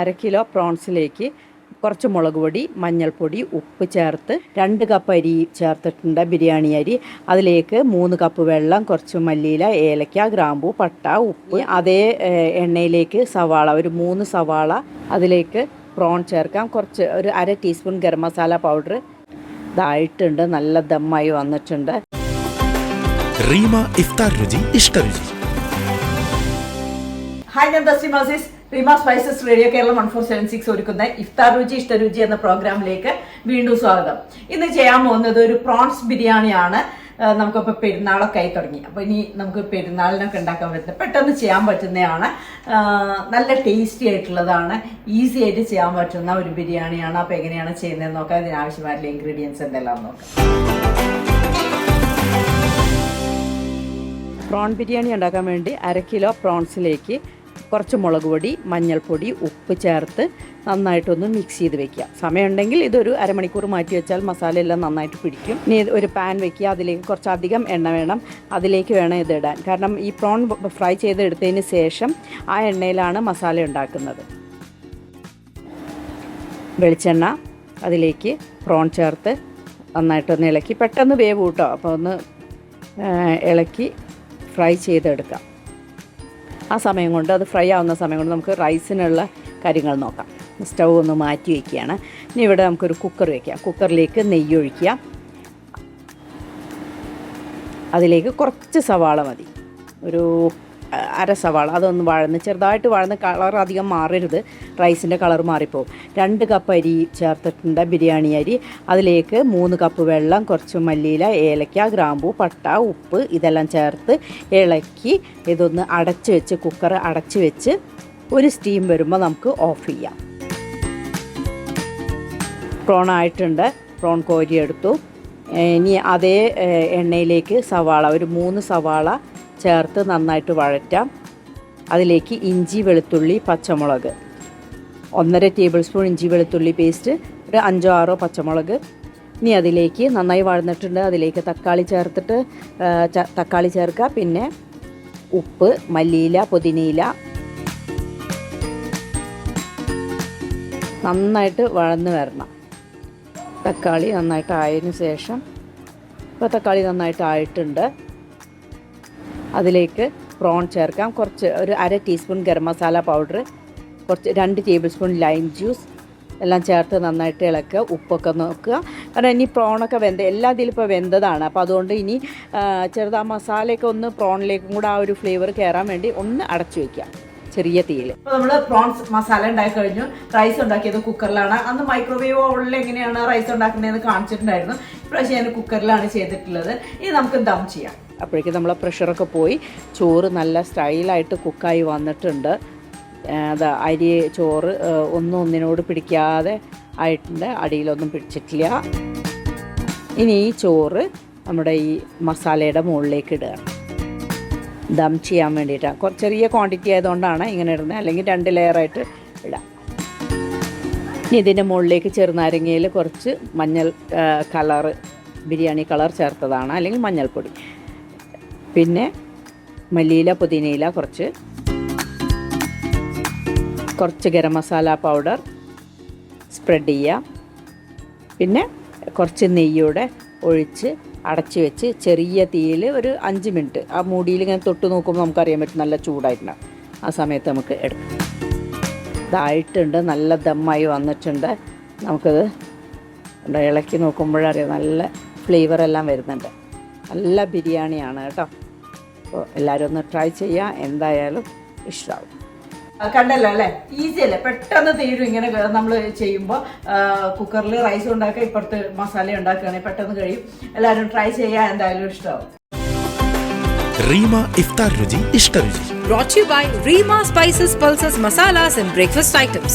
അര കിലോ പ്രോൺസിലേക്ക് കുറച്ച് മുളക് പൊടി മഞ്ഞൾപ്പൊടി ഉപ്പ് ചേർത്ത് രണ്ട് കപ്പ് അരി ചേർത്തിട്ടുണ്ട് ബിരിയാണി അരി. അതിലേക്ക് മൂന്ന് കപ്പ് വെള്ളം കുറച്ച് മല്ലിയില ഏലക്ക ഗ്രാമ്പു പട്ട ഉപ്പ് അതേ എണ്ണയിലേക്ക് സവാള ഒരു മൂന്ന് സവാള അതിലേക്ക് പ്രോൺ ചേർക്കാം. കുറച്ച് ഒരു അര ടീസ്പൂൺ ഗരം മസാല പൗഡർ ഇതായിട്ടുണ്ട് നല്ല ദമ്മായി വന്നിട്ടുണ്ട്. റീമ ഇഫ്താർ രുചി ഹായ് ഞാൻ Tasleem Azeez Reema spices radio Keralam one four seven six ഒരുക്കുന്ന ഇഫ്താർ രുചി ഇഷ്ടരുചി എന്ന പ്രോഗ്രാമിലേക്ക് വീണ്ടും സ്വാഗതം. ഇന്ന് ചെയ്യാൻ പോകുന്നത് ഒരു പ്രോൺസ് ബിരിയാണിയാണ്. നമുക്കിപ്പോൾ പെരുന്നാളൊക്കെ ആയി തുടങ്ങി. അപ്പോൾ ഇനി നമുക്ക് പെരുന്നാളിനൊക്കെ ഉണ്ടാക്കാൻ പറ്റുന്നത് പെട്ടെന്ന് ചെയ്യാൻ പറ്റുന്നതാണ്. നല്ല ടേസ്റ്റി ആയിട്ടുള്ളതാണ്. ഈസി ആയിട്ട് ചെയ്യാൻ പറ്റുന്ന ഒരു ബിരിയാണിയാണ്. അപ്പോൾ എങ്ങനെയാണ് ചെയ്യുന്നത് നോക്കാം. അതിനാവശ്യമായിട്ടുള്ള ഇൻഗ്രീഡിയൻസ് എന്തെല്ലാം നോക്കാം. പ്രോൺ ബിരിയാണി ഉണ്ടാക്കാൻ വേണ്ടി അര കിലോ പ്രോൺസിലേക്ക് കുറച്ച് മുളക് പൊടി മഞ്ഞൾപ്പൊടി ഉപ്പ് ചേർത്ത് നന്നായിട്ടൊന്ന് മിക്സ് ചെയ്ത് വെക്കുക. സമയമുണ്ടെങ്കിൽ ഇതൊരു അരമണിക്കൂർ മാറ്റി വെച്ചാൽ മസാല എല്ലാം നന്നായിട്ട് പിടിക്കും. ഇനി ഒരു പാൻ വെക്കുക അതിലേക്ക് കുറച്ചധികം എണ്ണ വേണം. അതിലേക്ക് വേണം ഇത് ഇടാൻ. കാരണം ഈ പ്രോൺ ഫ്രൈ ചെയ്തെടുത്തതിന് ശേഷം ആ എണ്ണയിലാണ് മസാല ഉണ്ടാക്കുന്നത്. വെളിച്ചെണ്ണ അതിലേക്ക് പ്രോൺ ചേർത്ത് നന്നായിട്ടൊന്ന് ഇളക്കി. പെട്ടെന്ന് വേവ് കൂട്ടോ അപ്പോൾ ഒന്ന് ഇളക്കി ഫ്രൈ ചെയ്തെടുക്കാം. ആ സമയം കൊണ്ട് അത് ഫ്രൈ ആവുന്ന സമയം കൊണ്ട് നമുക്ക് റൈസിനുള്ള കാര്യങ്ങൾ നോക്കാം. സ്റ്റൗ ഒന്ന് മാറ്റി വയ്ക്കുകയാണ് ഇനി ഇവിടെ നമുക്കൊരു കുക്കർ വയ്ക്കാം കുക്കറിലേക്ക് നെയ്യ് ഒഴിക്കുക. അതിലേക്ക് കുറച്ച് സവാള മതി. ഒരു അര സവാള അതൊന്ന് വഴന്ന് ചെറുതായിട്ട് വഴന്ന് കളർ അധികം മാറരുത്. റൈസിന്റെ കളർ മാറിപ്പോവും. രണ്ട് കപ്പ് അരി ചേർത്തിട്ടുണ്ട് ബിരിയാണി അരി. അതിലേക്ക് മൂന്ന് കപ്പ് വെള്ളം കുറച്ച് മല്ലിയില ഏലക്ക ഗ്രാമ്പൂ പട്ട ഉപ്പ് ഇതെല്ലാം ചേർത്ത് ഇളക്കി ഇതൊന്ന് അടച്ച് വെച്ച് കുക്കർ അടച്ച് വെച്ച് ഒരു സ്റ്റീം വരുമ്പോൾ നമുക്ക് ഓഫ് ചെയ്യാം. പ്രോൺ ആയിട്ടുണ്ട്. പ്രോൺ കോരി എടുത്തു. ഇനി അതേ എണ്ണയിലേക്ക് സവാള ഒരു മൂന്ന് സവാള ചേർത്ത് നന്നായിട്ട് വഴറ്റാം. അതിലേക്ക് ഇഞ്ചി വെളുത്തുള്ളി പച്ചമുളക്. ഒന്നര ടേബിൾ സ്പൂൺ ഇഞ്ചി വെളുത്തുള്ളി പേസ്റ്റ് ഒരു അഞ്ചോ ആറോ പച്ചമുളക്. ഇനി അതിലേക്ക് നന്നായി വഴന്നിട്ടുണ്ട്. അതിലേക്ക് തക്കാളി ചേർത്തിട്ട് തക്കാളി ചേർക്കുക. പിന്നെ ഉപ്പ് മല്ലിയില പുതിനയില. നന്നായിട്ട് വഴന്ന് വരണം. തക്കാളി നന്നായിട്ട് ആയതിനു ശേഷം ഇപ്പോൾ തക്കാളി നന്നായിട്ട് ആയിട്ടുണ്ട്. അതിലേക്ക് പ്രോൺ ചേർക്കാം. കുറച്ച് ഒരു അര ടീസ്പൂൺ ഗരം മസാല പൗഡർ കുറച്ച് രണ്ട് ടേബിൾ സ്പൂൺ ലൈം ജ്യൂസ് എല്ലാം ചേർത്ത് നന്നായിട്ട് ഇളക്കുക. ഉപ്പൊക്കെ നോക്കുക. കാരണം ഇനി പ്രോണൊക്കെ വെന്ത എല്ലാ ഇതിലും ഇപ്പോൾ വെന്തതാണ്. അപ്പോൾ അതുകൊണ്ട് ഇനി ചെറുതാ മസാലയൊക്കെ ഒന്ന് പ്രോണിലേക്കും കൂടെ ആ ഒരു ഫ്ലേവർ കയറാൻ വേണ്ടി ഒന്ന് അടച്ചു വയ്ക്കുക ചെറിയ തീയിൽ. അപ്പോൾ നമ്മൾ പ്രോൺസ് മസാല ഉണ്ടാക്കി കഴിഞ്ഞു. റൈസ് ഉണ്ടാക്കിയത് കുക്കറിലാണ് അന്ന് മൈക്രോവേവ് ഓവനിൽ എങ്ങനെയാണ് റൈസ് ഉണ്ടാക്കുന്നതെന്ന് കാണിച്ചിട്ടുണ്ടായിരുന്നു. ഇപ്രാവശ്യം ഞാൻ കുക്കറിലാണ് ചെയ്തിട്ടുള്ളത്. ഇനി നമുക്ക് ദം ചെയ്യാം. അപ്പോഴേക്കും നമ്മളെ പ്രഷറൊക്കെ പോയി. ചോറ് നല്ല സ്റ്റൈലായിട്ട് കുക്കായി വന്നിട്ടുണ്ട്. അതാ അരി ചോറ് ഒന്നും ഒന്നിനോട് പിടിക്കാതെ ആയിട്ടുണ്ട്. അടിയിലൊന്നും പിടിച്ചിട്ടില്ല. ഇനി ഈ ചോറ് നമ്മുടെ ഈ മസാലയുടെ മുകളിലേക്ക് ഇടുക. ദം ചെയ്യാൻ വേണ്ടിയിട്ടാണ് കുറച്ച് ചെറിയ ക്വാണ്ടിറ്റി ആയതുകൊണ്ടാണ് ഇങ്ങനെ ഇടുന്നത്. അല്ലെങ്കിൽ രണ്ട് ലെയറായിട്ട് ഇടാം. ഇനി ഇതിന്റെ മുകളിലേക്ക് ചെറുനാരങ്ങയിൽ കുറച്ച് മഞ്ഞൾ കളറ് ബിരിയാണി കളർ ചേർത്തതാണ്. അല്ലെങ്കിൽ മഞ്ഞൾപ്പൊടി. പിന്നെ മല്ലിയില പുതിനയില കുറച്ച്. കുറച്ച് ഗരം മസാല പൗഡർ സ്പ്രെഡ് ചെയ്യാം. പിന്നെ കുറച്ച് നെയ്യൂടെ ഒഴിച്ച് അടച്ചു വെച്ച് ചെറിയ തീയിൽ ഒരു അഞ്ച് മിനിറ്റ്. ആ മൂടിയിൽ ഇങ്ങനെ തൊട്ട് നോക്കുമ്പോൾ നമുക്കറിയാൻ പറ്റും നല്ല ചൂടായിട്ടുണ്ടാവും ആ സമയത്ത് നമുക്ക് എടുക്കാം. ഇതായിട്ടുണ്ട് നല്ല ദമ്മായി വന്നിട്ടുണ്ട്. നമുക്കത് ഇളക്കി നോക്കുമ്പോഴറിയാം നല്ല ഫ്ലേവറെല്ലാം വരുന്നുണ്ട്. നല്ല ബിരിയാണിയാണ് കേട്ടോ. അപ്പോൾ എല്ലാവരും ഒന്ന് ട്രൈ ചെയ്യുക എന്തായാലും ഇഷ്ടമാവും കണ്ടല്ലോ അല്ലേ? ഈസി അല്ലേ? പെട്ടെന്ന് തീരും ഇങ്ങനെ നമ്മൾ ചെയ്യുമ്പോൾ കുക്കറിൽ റൈസ് ഉണ്ടാക്കുക ഇപ്പുറത്ത് മസാല ഉണ്ടാക്കുകയാണെങ്കിൽ പെട്ടെന്ന് കഴിയും. എല്ലാവരും ട്രൈ ചെയ്യുക എന്തായാലും ഇഷ്ടമാവും റീമ ഇഫ്താർ രുചി ഇഷ്ടരുചി brought to you by Rima Spices, Pulses, Masalas, and Breakfast Items.